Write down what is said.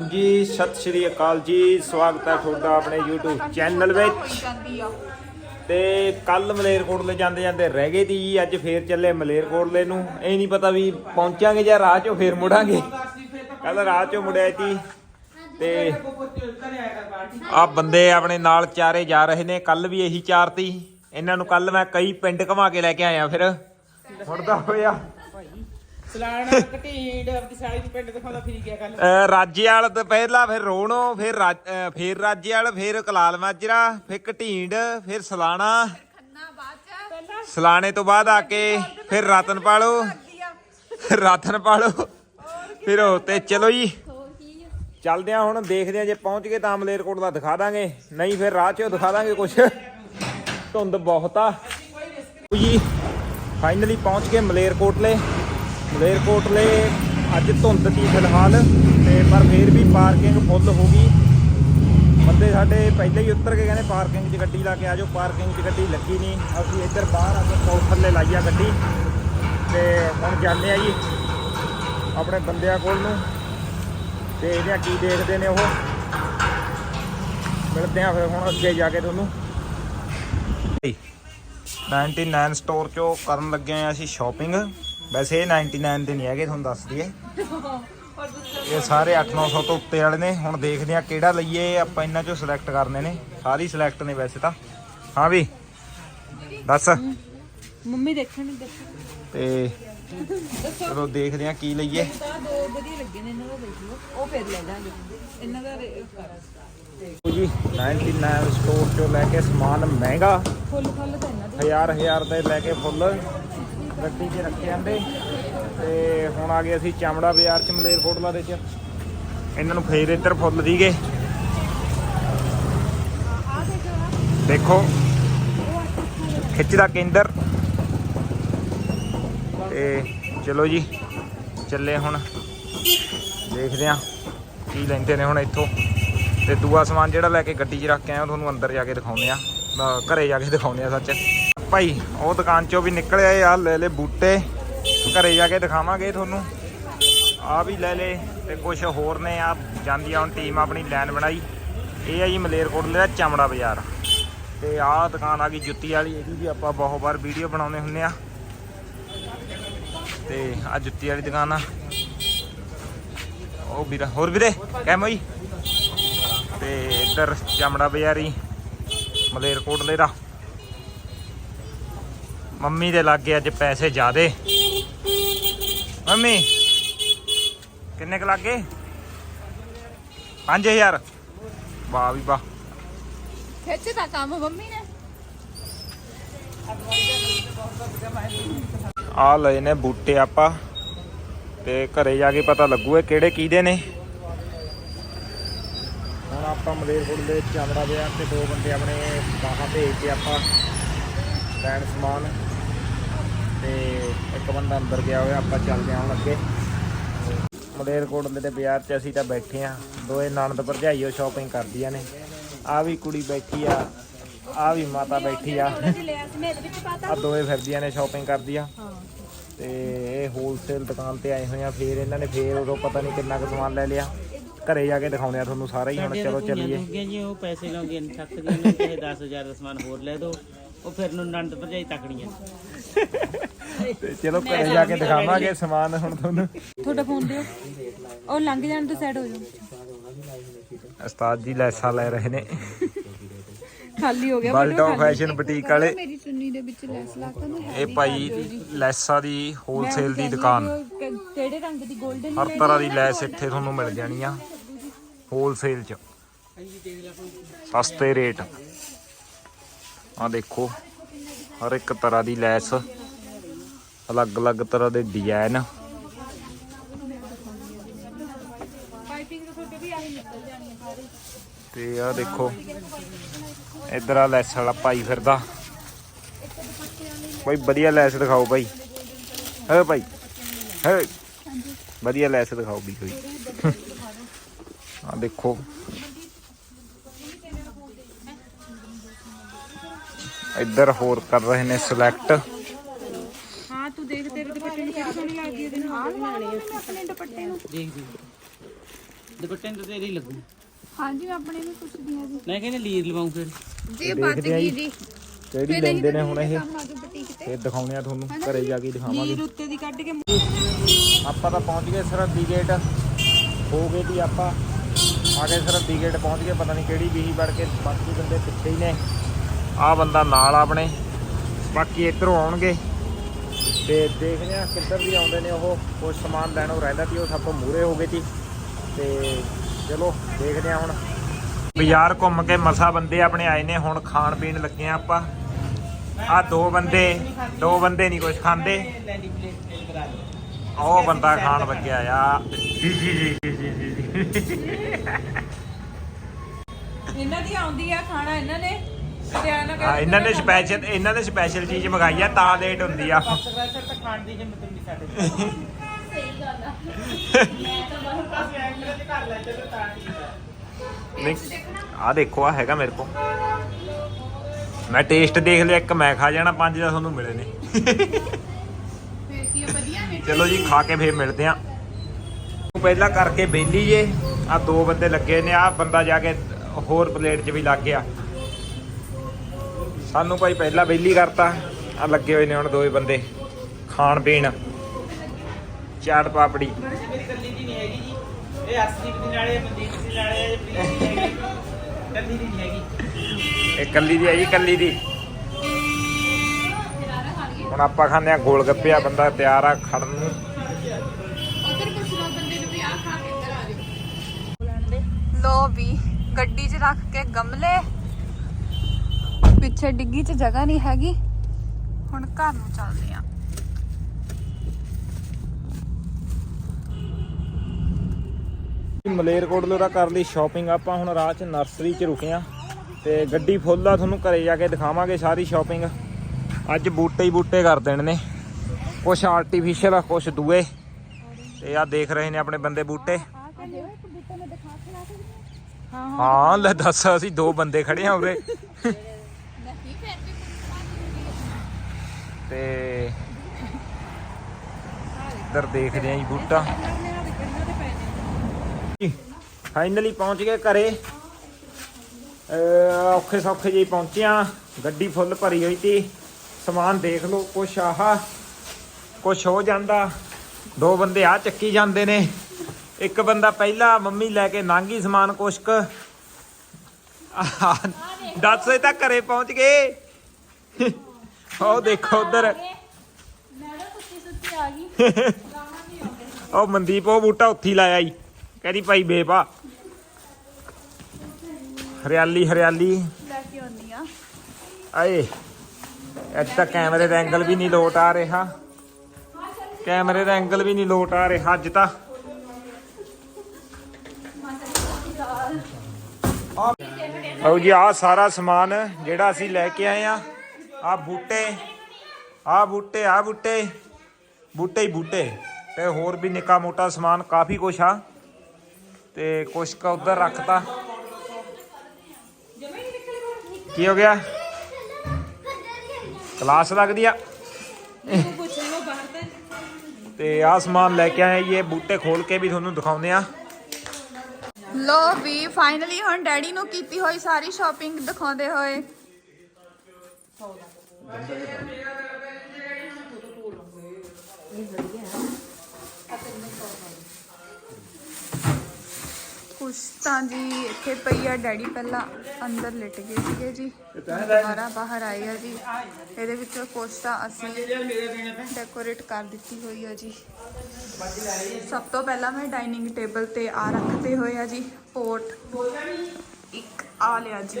ਜੀ, ਸਤਿ ਸ਼੍ਰੀ ਅਕਾਲ ਜੀ। ਸਵਾਗਤ ਹੈ ਤੁਹਾਡਾ ਆਪਣੇ YouTube ਚੈਨਲ ਵਿੱਚ। ਤੇ ਕੱਲ ਮਲੇਰਕੋਟਲੇ ਜਾਂਦੇ ਜਾਂਦੇ ਰਹਿ ਗਏ ਤੀ ਅੱਜ ਫੇਰ ਚੱਲੇ ਮਲੇਰਕੋਟਲੇ ਨੂੰ। ਇਹ ਨਹੀਂ ਪਤਾ ਵੀ ਪਹੁੰਚਾਂਗੇ ਜਾਂ ਰਾਹ ਚੋਂ ਫੇਰ ਮੁੜਾਂਗੇ। ਕੱਲ ਰਾਹ ਚੋਂ ਮੁੜਿਆ ਤੀ। ਤੇ ਆ ਬੰਦੇ ਆਪਣੇ ਨਾਲ ਚਾਰੇ ਜਾ ਰਹੇ ਨੇ। ਕੱਲ ਵੀ ਇਹੀ ਚਾਰ ਤੀ। ਇਹਨਾਂ ਨੂੰ ਕੱਲ ਮੈਂ ਕਈ ਪਿੰਡ ਘੁਮਾ ਕੇ ਲੈ ਕੇ ਆਇਆ ਫਿਰ। ਮੁੜਦਾ ਹੋਇਆ। ਸਲਾਣਾ ਦੀ ਪਿੰਡ ਦਿਖਾਉਂਦਾ ਫਿਰ ਗਿਆ ਕੱਲ ਅਹ ਰਾਜੇਵਾਲ ਤੋਂ ਪਹਿਲਾਂ ਫਿਰ ਰੋਣੋ ਫਿਰ ਰਾਜ- ਅਹ ਫਿਰ ਰਾਜੇਵਾਲ ਫਿਰ ਕਲਾਲ ਮਾਜਰਾ ਫਿਰ ਘਟੀਂਡ ਫਿਰ ਸਲਾਣਾ। ਸਲਾਣੇ ਤੋਂ ਬਾਅਦ ਆ ਕੇ ਫਿਰ ਰਤਨ ਪਾਲੋ। ਫਿਰ ਰਤਨ ਪਾਲੋ। ਫਿਰ ਉਹ ਤੇ ਚਲੋ ਜੀ। ਚੱਲਦੇ ਆ ਹੁਣ ਦੇਖਦੇ ਆ ਜੇ ਪਹੁੰਚ ਗਏ ਤਾਂ ਮਲੇਰਕੋਟ ਦਾ ਦਿਖਾ ਦਾਂਗੇ। ਨਹੀਂ ਫਿਰ ਰਾਹ 'ਚੋਂ ਦਿਖਾ ਦਾਂਗੇ ਕੁਛ। ਧੁੰਦ ਬਹੁਤ ਆ। ਜੀ ਫਾਈਨਲੀ ਪਹੁੰਚ ਗਏ ਮਲੇਰਕੋਟਲੇ। ਮਲੇਰਕੋਟਲੇ ਅੱਜ ਧੁੰਦ ਸੀ ਫਿਲਹਾਲ, ਤੇ ਪਰ ਫੇਰ ਵੀ ਪਾਰਕਿੰਗ ਫੁੱਲ ਹੋ ਗਈ। ਬੰਦੇ ਸਾਡੇ ਪਹਿਲਾਂ ਹੀ ਉੱਤਰ ਕੇ ਕਹਿੰਦੇ ਪਾਰਕਿੰਗ 'ਚ ਗੱਡੀ ਲਾ ਕੇ ਆਜੋ ਪਾਰਕਿੰਗ 'ਚ ਗੱਡੀ ਲੱਗੀ ਨਹੀਂ। ਅਸੀਂ ਇੱਧਰ ਬਾਹਰ ਆ ਕੇ ਸੌ ਥੱਲੇ ਲਾਈ ਆ ਗੱਡੀ। ਤੇ ਹੁਣ ਜਾਂਦੇ ਆ ਜੀ, ਆਪਣੇ ਬੰਦਿਆਂ ਕੋਲ ਨੂੰ। ਦੇਖਦੇ ਆ ਕੀ ਦੇਖਦੇ ਨੇ ਉਹ। ਮਿਲਦੇ ਆ ਫਿਰ ਹੁਣ ਅੱਗੇ ਜਾ ਕੇ ਤੁਹਾਨੂੰ। 99 ਸਟੋਰ ਚੋਂ ਕਰਨ ਲੱਗੇ ਆ ਅਸੀਂ ਸ਼ਾਪਿੰਗ ਵੈਸੇ ਇਹ 99 ਦੇ ਨਹੀਂ ਹੈਗੇ ਤੁਹਾਨੂੰ ਦੱਸ ਦਈਏ। ਇਹ ਸਾਰੇ 8-900 ਤੋਂ ਉੱਤੇ ਵਾਲੇ ਨੇ। ਹੁਣ ਦੇਖਦੇ ਆ ਕਿਹੜਾ ਲਈਏ ਆਪਾਂ ਇਹਨਾਂ ਚੋਂ ਸਿਲੈਕਟ ਕਰਨੇ ਨੇ। ਸਾਰੀ ਸਿਲੈਕਟ ਨੇ ਵੈਸੇ ਤਾਂ। ਹਾਂ ਵੀ ਦੱਸ। ਮੰਮੀ ਦੇਖਣ ਤੇ ਚਲੋ ਦੇਖਦੇ ਆ ਕੀ ਲਈਏ। ਤਾਂ ਦੋ ਵਧੀਆ ਲੱਗੇ ਨੇ ਇਹਨਾਂ ਦਾ ਦੇਖ ਲਓ। ਉਹ ਫਿਰ ਲੈ ਲਾਂਗੇ ਇਹਨਾਂ ਦਾ ਰੇ- ਲਓ ਜੀ 99 ਸਟੋਰ ਚੋਂ ਲੈ ਕੇ ਸਮਾਨ ਮਹਿੰਗਾ। ਫੁੱਲ ਫੁੱਲ ਤਾਂ ਇਹਨਾਂ ਦੇ। ਹਜ਼ਾਰ ਹਜ਼ਾਰ ਦੇ ਲੈ ਕੇ ਫੁੱਲ। ਗੱਡੀ 'ਚ ਰੱਖੇ ਜਾਂਦੇ। ਤੇ ਹੁਣ ਆ ਗਏ ਅਸੀਂ ਚਾਮੜਾ ਬਾਜ਼ਾਰ 'ਚ ਮਲੇਰਕੋਟਲਾ ਦੇ 'ਚ। ਇਹਨਾਂ ਨੂੰ ਫੇਰ ਇੱਧਰ ਫੁੱਲ ਦੀਗੇ। ਦੇਖੋ ਖਿੱਚ ਦਾ ਕੇਂਦਰ। ਤੇ ਚਲੋ ਜੀ, ਚੱਲੇ ਹੁਣ। ਦੇਖਦੇ ਆ ਕੀ ਲੈਂਦੇ ਨੇ ਹੁਣ ਇੱਥੋਂ। ਤੇ ਦੂਆ ਸਮਾਨ ਜਿਹੜਾ ਲੈ ਕੇ ਗੱਡੀ 'ਚ ਰੱਖ ਕੇ ਆਇਆ ਤੁਹਾਨੂੰ ਅੰਦਰ ਜਾ ਕੇ ਦਿਖਾਉਂਦੇ ਆ ਘਰੇ ਜਾ ਕੇ ਦਿਖਾਉਂਦੇ ਆ ਸੱਚ। ਭਾਈ, ਉਹ ਦੁਕਾਨ 'ਚੋਂ ਵੀ ਨਿਕਲ ਆਏ ਆ, ਲੈ ਲੈ ਬੂਟੇ। ਘਰੇ ਜਾ ਕੇ ਦਿਖਾਵਾਂਗੇ ਤੁਹਾਨੂੰ। ਆ ਵੀ ਲੈ ਲੈ ਤੇ ਕੁਝ ਹੋਰ ਨੇ ਆ, ਜਾਂਦੀ ਆ ਹੁਣ ਟੀਮ ਆਪਣੀ ਲਾਈਨ ਬਣਾਈ। ਇਹ ਆ ਜੀ ਮਲੇਰਕੋਟਲੇ ਦਾ ਚਮੜਾ ਬਾਜ਼ਾਰ। ਤੇ ਆਹ ਦੁਕਾਨ ਆ ਗਈ ਜੁੱਤੀ ਵਾਲੀ, ਇਹਦੀ ਵੀ ਆਪਾਂ ਬਹੁਤ ਵਾਰ ਵੀਡੀਓ ਬਣਾਉਂਦੇ ਹੁੰਨੇ ਆ। ਤੇ ਆ ਜੁੱਤੀ ਵਾਲੀ ਦੁਕਾਨ ਆ। ਉਹ ਵੀਰਾ, ਹੋਰ ਵੀਰੇ ਕਹਿ ਜੀ ਤੇ ਇੱਧਰ ਚਮੜਾ ਬਾਜ਼ਾਰੀ ਮਲੇਰਕੋਟਲੇ ਦਾ। ਮੰਮੀ ਦੇ ਲੱਗੇ ਅੱਜ ਪੈਸੇ ਜ਼ਿਆਦੇ। ਮੰਮੀ ਕਿੰਨੇ ਕ ਲੱਗੇ? 5000 ਵਾਹ ਵੀ ਵਾਹ। ਖਿੱਚ ਦਾ ਕੰਮ ਮੰਮੀ ਨੇ। ਆ ਲਏ ਨੇ ਬੂਟੇ ਆਪਾਂ ਤੇ ਘਰੇ ਜਾ ਕੇ ਪਤਾ ਲੱਗੂ ਇਹ ਕਿਹੜੇ ਕਿਹਦੇ ਨੇ। ਹੁਣ ਆਪਾਂ ਮਲੇਰਕੋਟਲੇ ਚਮੜਾ ਬਾਜ਼ਾਰ ਤੇ ਦੋ ਬੰਦੇ ਆਪਣੇ ਬਾਹਾਂ ਭੇਜ ਕੇ ਆਪਾਂ ਲੈਣ ਸਮਾਨ। ਤੇ ਇੱਕ ਬੰਦਾ ਅੰਦਰ ਗਿਆ ਹੋਇਆ ਆਪਾਂ ਚੱਲਦੇ ਹਾਂ ਹੁਣ ਅੱਗੇ। ਮਲੇਰਕੋਟਲੇ ਦੇ ਬਾਜ਼ਾਰ 'ਚ ਅਸੀਂ ਤਾਂ ਬੈਠੇ ਆ ਦੋਏ ਨਣਦ ਭਰਜਾਈਓ ਸ਼ਾਪਿੰਗ ਕਰਦੀਆਂ ਨੇ। ਆ ਵੀ ਕੁੜੀ ਬੈਠੀ ਆ ਆ ਵੀ ਮਾਤਾ ਬੈਠੀ ਆ। ਆ ਦੋਏ ਫਿਰਦੀਆਂ ਨੇ ਸ਼ਾਪਿੰਗ ਕਰਦੀਆਂ। ਤੇ ਇਹ ਹੋਲਸੇਲ ਦੁਕਾਨ ਤੇ ਆਏ ਹੋਏ ਆ। ਫੇਰ ਇਹਨਾਂ ਨੇ ਫੇਰ ਉਦੋਂ ਪਤਾ ਨਹੀਂ ਕਿੰਨਾ ਕੁ ਸਮਾਨ ਲੈ ਲਿਆ। ਘਰੇ ਜਾ ਕੇ ਦਿਖਾਉਂਦੇ ਆ ਤੁਹਾਨੂੰ ਸਾਰਾ ਹੀ। ਹੁਣ ਚਲੋ ਚੱਲੀਏ। ਜੀ ਉਹ ਪੈਸੇ ਲਾਉਂਦੀਆਂ ਨੇ ਥੱਕ ਗਈਆਂ ਨੇ ਚਾਹੇ 10000 ਦਾ ਸਮਾਨ ਹੋਰ ਲੈ ਦੋ ਉਹ ਫਿਰ ਨੂੰ ਨੰਦ ਭਜਾਈ ਤਕੜੀਆਂ। ਤੇ ਚਲੋ ਘਰੇ ਜਾ ਕੇ ਦਿਖਾਵਾਂਗੇ ਸਮਾਨ ਹੁਣ ਤੁਹਾਨੂੰ। ਤੁਹਾਡਾ ਫੋਨ ਦਿਓ। ਉਹ ਲੰਘ ਜਾਣ ਤੋਂ ਸਾਈਡ ਹੋ ਜਾਓ। ਉਸਤਾਦ ਜੀ ਲੈਸਾਂ ਲੈ ਰਹੇ ਨੇ। ਖਾਲੀ ਹੋ ਗਿਆ ਬਲਟੋ ਫੈਸ਼ਨ ਬੁਟੀਕ ਵਾਲੇ। ਮੇਰੀ ਚੁੰਨੀ ਦੇ ਵਿੱਚ ਲੈਸ ਲਾਤਾ ਨਾ ਇਹ ਭਾਈ ਲੈਸਾਂ ਦੀ ਹੋਲਸੇਲ ਦੀ ਦੁਕਾਨ। ਕਿਹੜੇ ਰੰਗ ਦੀ 골ਡਨ ਹਰ ਤਰ੍ਹਾਂ ਦੀ ਲੈਸ ਇੱਥੇ ਤੁਹਾਨੂੰ ਮਿਲ ਜਾਣੀ ਆ। ਹੋਲਸੇਲ ਚ। ਸਸਤੇ ਰੇਟ। ਆ ਦੇਖੋ, ਹਰ ਇੱਕ ਤਰ੍ਹਾਂ ਦੀ ਲੈਸ, ਅਲੱਗ-ਅਲੱਗ ਤਰ੍ਹਾਂ ਦੇ ਡਿਜ਼ਾਈਨ ਤੇ ਆ ਦੇਖੋ, ਇਧਰ ਆ ਲੈਸ ਵਾਲਾ ਭਾਈ ਫਿਰਦਾ। ਭਾਈ ਵਧੀਆ ਲੈਸ ਦਿਖਾਓ ਭਾਈ। ਹੈ ਭਾਈ, ਹੈ। ਵਧੀਆ ਲੈਸ ਦਿਖਾਓ ਵੀ ਕੋਈ। ਆ ਦੇਖੋ ਇੱਧਰ ਹੋਰ ਕਰ ਰਹੇ ਨੇ ਸਿਲੈਕਟ ਹਾਂ ਤੂੰ ਦੇਖ ਤੇਰੇ ਦੁਪੱਟੇ ਨੂੰ ਕਿਹੜੀ ਸੋਹਣੀ ਲੱਗਦੀ ਹੈ ਇਹਦੇ ਨਾਲ ਆਪਣੇ ਦੁਪੱਟੇ ਨੂੰ। ਦੇਖ ਜੀ ਦੁਪੱਟੇ ਨੂੰ ਤਾਂ ਤੇਰੀ ਲੱਗੂ। ਹਾਂਜੀ ਮੈਂ ਆਪਣੇ ਨੂੰ ਪੁੱਛਦੀ ਹਾਂ ਜੀ। ਮੈਂ ਕਹਿੰਦਾ ਲੀਰ ਲਵਾਉਂ ਫਿਰ। ਜੀ ਬਚ ਗਈ ਜੀ। ਕਿਹੜੀ ਲੈਂਦੇ ਨੇ ਹੁਣ ਇਹ? ਤੇ। ਫੇਰ ਦਿਖਾਉਣੇ ਆ ਤੁਹਾਨੂੰ ਘਰੇ ਜਾ? ਕੇ ਦਿਖਾਵਾਂਗੇ। ਲੀਰ ਉੱਤੇ ਦੀ ਕੱਢ ਕੇ ਆਪਾਂ ਤਾਂ ਪਹੁੰਚ ਗਏ ਸਰਹੱਦੀ ਗੇਟ ਹੋ ਗਏ ਜੀ ਆਪਾਂ। ਆ ਗਏ ਸਰਹੱਦੀ ਗੇਟ ਪਹੁੰਚ ਗਏ ਪਤਾ ਨਹੀਂ ਕਿਹੜੀ ਬੀਹੀ ਵੜ ਕੇ ਬਾਕੀ ਬੰਦੇ ਪਿੱਛੇ ਹੀ ਨੇ। ਆਹ ਬੰਦਾ ਨਾਲ ਆਪਣੇ। ਬਾਕੀ ਇੱਧਰੋਂ ਆਉਣਗੇ। ਤੇ ਦੇਖਦੇ ਆ ਕਿੱਧਰ ਦੀ ਆਉਂਦੇ ਨੇ ਉਹ। ਕੁਝ ਸਮਾਨ ਲੈਣੋਂ ਰਹਿੰਦਾ ਸੀ, ਉਹ ਸਭ ਤੋਂ ਮੂਰੇ ਹੋ ਗਏ ਸੀ। ਤੇ ਚਲੋ, ਦੇਖਦੇ ਆ ਹੁਣ। ਬਾਜ਼ਾਰ ਘੁੰਮ ਕੇ ਮਸਾ ਬੰਦੇ ਆਪਣੇ ਆਏ ਨੇ, ਹੁਣ ਖਾਣ ਪੀਣ ਲੱਗੇ ਆ ਆਪਾਂ। ਆ ਦੋ ਬੰਦੇ ਦੋ ਬੰਦੇ ਨਹੀਂ ਕੁਝ ਖਾਂਦੇ। ਲੈਂਡੀ ਉਹ ਬੰਦਾ ਖਾਣ ਲੱਗਿਆ ਆ। ਜੀ ਜੀ ਜੀ ਜੀ ਜੀ ਇਹਨਾਂ ਦੀ ਆਉਂਦੀ ਆ ਖਾਣਾ ਇਹਨਾਂ ਨੇ। ਹਾਂ ਇਹਨਾਂ ਨੇ ਸਪੈਸ਼ਲ ਇਹਨਾਂ ਨੇ ਸਪੈਸ਼ਲ ਚੀਜ਼ ਮੰਗਾਈ ਆ ਤਾਂ ਲੇਟ ਹੁੰਦੀ ਆ। ਬਸ ਵੈਸੇ ਤਾਂ ਖਾਣ ਦੀ ਹਿੰਮਤ ਨਹੀਂ ਸਾਡੇ ਨਹੀਂ ਆ ਦੇਖੋ ਆ ਹੈਗਾ ਮੇਰੇ ਕੋਲ। ਮੈਂ ਟੇਸਟ ਦੇਖ ਲਿਆ ਇੱਕ ਮੈਂ ਖਾ ਜਾਣਾ ਪੰਜ ਦਾ ਤੁਹਾਨੂੰ ਮਿਲੇ ਨੇ ਫੇਰ ਕੀ ਵਧੀਆ ਨੇ ਚਲੋ ਜੀ ਖਾ ਕੇ ਫੇਰ ਮਿਲਦੇ ਆ। ਪਹਿਲਾਂ ਕਰਕੇ ਬੇਲੀ ਜੇ ਆ ਦੋ ਬੰਦੇ ਲੱਗੇ ਨੇ ਆ ਬੰਦਾ ਜਾ ਕੇ ਹੋਰ ਪਲੇਟ 'ਚ ਵੀ ਲੱਗ ਗਿਆ। ਸਾਨੂੰ ਭਾਈ ਪਹਿਲਾਂ ਬੇਲੀ ਕਰਤਾ, ਆ ਲੱਗੇ ਹੋਏ ਨੇ ਹੁਣ ਦੋਵੇਂ ਬੰਦੇ, ਖਾਣ ਪੀਣ। ਚਾਟ ਪਾਪੜੀ। ਮੇਰੀ ਕੱਲੀ ਦੀ ਨਹੀਂ ਹੈਗੀ ਜੀ ਇਹ ਅਸਲੀ ਦੀ ਨਾਲੇ ਮਨਦੀਪ ਦੀ ਨਾਲੇ ਕੱਲੀ ਦੀ ਨਹੀਂ ਹੈਗੀ ਇਹ ਕੱਲੀ ਦੀ। ਹੈ ਜੀ ਕੱਲੀ ਦੀ ਹੁਣ ਆਪਾਂ ਖਾਂਦੇ ਆ ਗੋਲ ਗੱਪੇ ਆ ਬੰਦਾ ਤਿਆਰ ਆ ਖੜਨ ਨੂੰ। ਲੋ ਵੀ, ਗੱਡੀ 'ਚ ਰੱਖ ਕੇ ਗਮਲੇ। ਪਿੱਛੇ ਡਿੱਗੀ 'ਚ ਜਗ੍ਹਾ ਨਹੀਂ ਹੈਗੀ। ਹੁਣ ਘਰ ਨੂੰ ਚੱਲਦੇ ਆ। ਮਲੇਰਕੋਟਲੇ ਦਾ ਕਰ ਲਈ ਸ਼ਾਪਿੰਗ ਆਪਾਂ ਹੁਣ ਰਾਹ 'ਚ ਨਰਸਰੀ 'ਚ ਰੁਕੇ ਆ। ਤੇ ਗੱਡੀ ਫੁੱਲ ਆ ਤੁਹਾਨੂੰ ਘਰੇ ਜਾ ਕੇ ਦਿਖਾਵਾਂਗੇ ਸਾਰੀ ਸ਼ਾਪਿੰਗ ਅੱਜ ਬੂਟੇ ਹੀ ਬੂਟੇ ਕਰ ਦੇਣ ਨੇ। ਕੁਛ ਆਰਟੀਫੀਸ਼ੀਅਲ ਆ ਕੁਛ ਦੂਏ। ਤੇ ਆ ਦੇਖ ਰਹੇ ਨੇ ਆਪਣੇ ਬੰਦੇ ਬੂਟੇ। ਹਾਂ ਲੈ ਦੱਸ ਅਸੀਂ ਦੋ ਬੰਦੇ ਖੜੇ ਆ ਉਰੇ। ਤੇ ਇੱਧਰ ਦੇਖਦੇ ਆਂ ਜੀ ਬੂਟਾ। ਫਾਈਨਲੀ ਪਹੁੰਚ ਗਏ ਘਰੇ। ਔਖੇ ਸੌਖੇ ਜਿਹੀ ਪਹੁੰਚਿਆ ਗੱਡੀ ਫੁੱਲ ਭਰੀ ਹੋਈ ਸੀ। ਸਮਾਨ ਦੇਖ ਲਓ ਕੁਛ ਆਹ ਕੁਛ ਹੋ ਜਾਂਦਾ। ਦੋ ਬੰਦੇ ਆ ਚੱਕੀ ਜਾਂਦੇ ਨੇ। ਇੱਕ ਬੰਦਾ ਪਹਿਲਾਂ ਮੰਮੀ ਲੈ ਕੇ ਨਾਂਗੀ ਸਮਾਨ ਕੁਸ਼ਕ। ਕੁ ਆਹ, ਦਸ ਵਜੇ ਤੱਕ ਘਰੇ ਪਹੁੰਚ ਗਏ। ਉਹ ਦੇਖੋ ਉਧਰ। ਉਹ ਮਨਦੀਪ ਉਹ ਬੂਟਾ ਉੱਥੀ ਲਾਇਆ ਈ। ਕਹਿੰਦੀ ਭਾਈ ਬੇਪਾ ਹਰਿਆਲੀ ਹਰਿਆਲੀ। ਲੈ ਕੇ ਆਉਣੀ ਆ। ਆਏ ਅੱਜ ਤਾਂ ਕੈਮਰੇ ਦਾ ਐਂਗਲ ਵੀ ਨਹੀਂ ਲੋਟ ਆ ਰਿਹਾ। ਕੈਮਰੇ ਦਾ ਐਂਗਲ ਵੀ ਨਹੀਂ ਲੋਟ ਆ ਰਿਹਾ ਅੱਜ ਤਾਂ। ਆਓ ਜੀ ਆ ਸਾਰਾ ਸਮਾਨ ਜਿਹੜਾ ਅਸੀਂ ਲੈ ਕੇ ਆਏ ਆ। ਆ ਬੂਟੇ ਆ ਬੂਟੇ ਆ ਬੂਟੇ। ਬੂਟੇ ਹੀ ਬੂਟੇ। ਤੇ ਹੋਰ ਵੀ ਨਿੱਕਾ ਮੋਟਾ ਸਮਾਨ ਕਾਫੀ ਕੁਛ ਆ। ਤੇ ਕੁਛ ਕਾ ਉਧਰ ਰੱਖਤਾ। ਕੀ ਹੋ ਗਿਆ? ਕਲਾਸ ਲੱਗਦੀ ਆ? ਤੇ ਤੇ ਆ ਸਮਾਨ ਲੈ ਕੇ ਆਏ ਇਹ ਬੂਟੇ ਖੋਲ ਕੇ ਵੀ ਤੁਹਾਨੂੰ ਦਿਖਾਉਂਦੇ ਆ। ਲੋ ਵੀ ਫਾਈਨਲੀ ਹੁਣ ਡੈਡੀ ਨੂੰ ਕੀਤੀ ਹੋਈ ਸਾਰੀ ਸ਼ਾਪਿੰਗ ਦਿਖਾਉਂਦੇ ਹੋਏ। ਕੁਛ ਤਾਂ ਜੀ ਇੱਥੇ ਪਈ ਆ ਡੈਡੀ ਪਹਿਲਾਂ ਅੰਦਰ ਲਿਟ ਗਏ ਸੀਗੇ ਜੀ। ਦੁਬਾਰਾ ਬਾਹਰ ਆਏ ਆ ਜੀ। ਇਹਦੇ ਵਿੱਚੋਂ ਕੁਛ ਤਾਂ ਅਸੀਂ ਡੈਕੋਰੇਟ ਕਰ ਦਿੱਤੀ ਹੋਈ ਆ ਜੀ। ਸਭ ਤੋਂ ਪਹਿਲਾਂ ਮੈਂ ਡਾਈਨਿੰਗ ਟੇਬਲ ਤੇ ਆ ਰੱਖਦੇ ਹੋਏ ਆ ਜੀ। ਪੋਟ ਇੱਕ ਆ ਲਿਆ ਜੀ।